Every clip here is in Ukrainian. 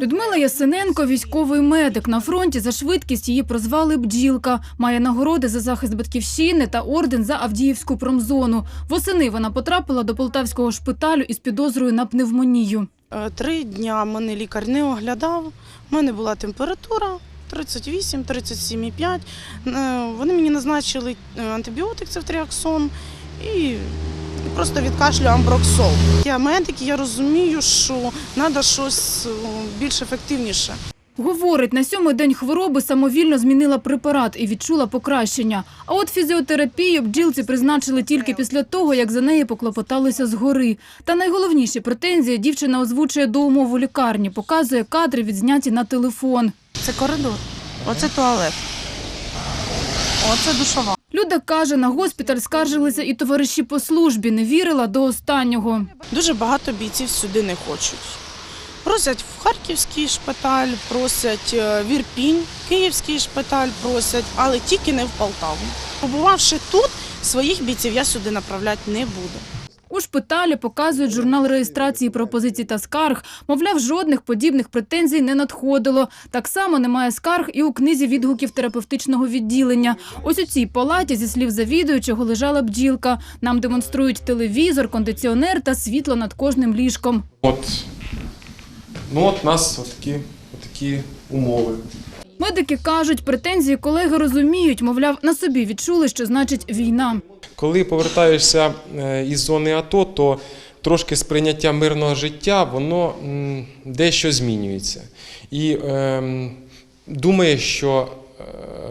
Людмила Ясиненко, військовий медик. На фронті за швидкість її прозвали бджілка. Має нагороди за захист батьківщини та орден за Авдіївську промзону. Восени вона потрапила до полтавського шпиталю із підозрою на пневмонію. Е, Три дня мене лікар не оглядав. У мене була температура 38, 37,5. Е, Вони мені назначили е, антибіотик цефтріаксон і просто від кашлю амброксол. Я медик, і я розумію, що треба щось е, більш ефективніше. Говорить, на сьомий день хвороби самовільно змінила препарат і відчула покращення. А от фізіотерапію бджілці призначили тільки після того, як за неї поклопоталися згори. Та найголовніші претензії дівчина озвучує до умов у лікарні, показує кадри, відзняті на телефон. Це коридор, оце туалет, оце душова. Люда каже, на госпіталь скаржилися і товариші по службі, не вірила до останнього. Дуже багато бійців сюди не хочуть. Просять в Харківський шпиталь, просять е, в Ірпінь, Київський шпиталь просять, але тільки не в Полтаву. Побувавши тут, своїх бійців я сюди направляти не буду. У шпиталі показують журнал реєстрації пропозицій та скарг. Мовляв, жодних подібних претензій не надходило. Так само немає скарг і у книзі відгуків терапевтичного відділення. Ось у цій палаті, зі слів завідуючого, лежала бджілка. Нам демонструють телевізор, кондиціонер та світло над кожним ліжком. От, ну от нас отакі, отакі умови. Медики кажуть, претензії колеги розуміють, мовляв, на собі відчули, що значить війна. Коли повертаєшся е, із зони АТО, то трошки сприйняття мирного життя, воно дещо змінюється. І ем, думаєш, що,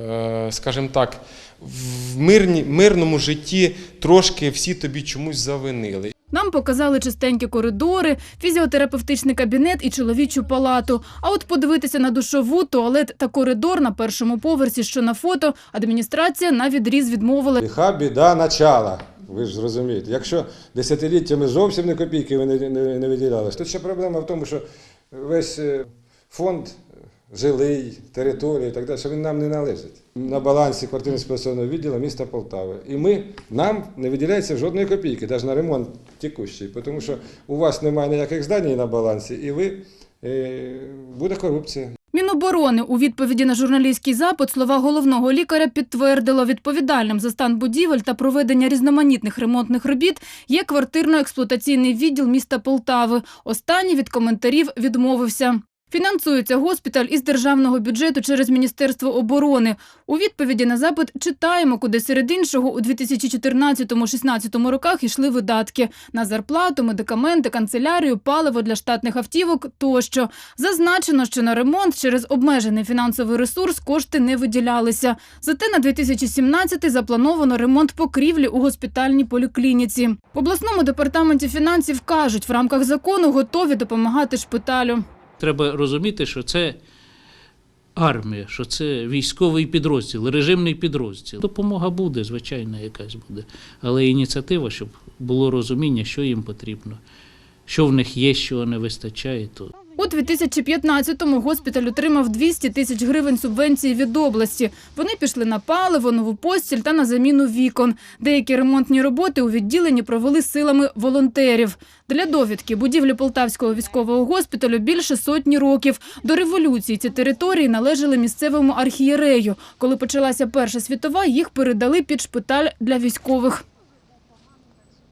е, скажімо так, в мирні, мирному житті трошки всі тобі чомусь завинили. Нам показали чистенькі коридори, фізіотерапевтичний кабінет і чоловічу палату. А от подивитися на душову, туалет та коридор на першому поверсі, що на фото, адміністрація на відріз відмовила. Лиха біда начала. Ви ж зрозумієте. Якщо десятиліттями зовсім не копійки ви не, не, не виділялись, ще проблема в тому, що весь е, фонд жилий, території і так далі, що він нам не належить. На балансі квартирно-спеційного відділу міста Полтави. І ми, нам не виділяється жодної копійки, навіть на ремонт текущий, тому що у вас немає ніяких зданій на балансі, і ви, е, буде корупція. Міноборони у відповіді на журналістський запит слова головного лікаря підтвердило, відповідальним за стан будівель та проведення різноманітних ремонтних робіт є квартирно-експлуатаційний відділ міста Полтави. Останній від коментарів відмовився. Фінансується госпіталь із державного бюджету через Міністерство оборони. У відповіді на запит читаємо, куди серед іншого у 2014-16 роках йшли видатки на зарплату, медикаменти, канцелярію, паливо для штатних автівок тощо. Зазначено, що на ремонт через обмежений фінансовий ресурс кошти не виділялися. Зате на 2017 заплановано ремонт покрівлі у госпітальній поліклініці. В обласному департаменті фінансів кажуть, в рамках закону готові допомагати шпиталю. Треба розуміти, що це армія, що це військовий підрозділ, режимний підрозділ. Допомога буде, звичайно, якась буде. Але ініціатива, щоб було розуміння, що їм потрібно, що в них є, що не вистачає, то У 2015-му госпіталь отримав 200 тисяч гривень субвенції від області. Вони пішли на паливо, нову постіль та на заміну вікон. Деякі ремонтні роботи у відділенні провели силами волонтерів. Для довідки будівлі Полтавського військового госпіталю більше сотні років. До революції ці території належали місцевому архієрею. Коли почалася Перша світова, їх передали під шпиталь для військових.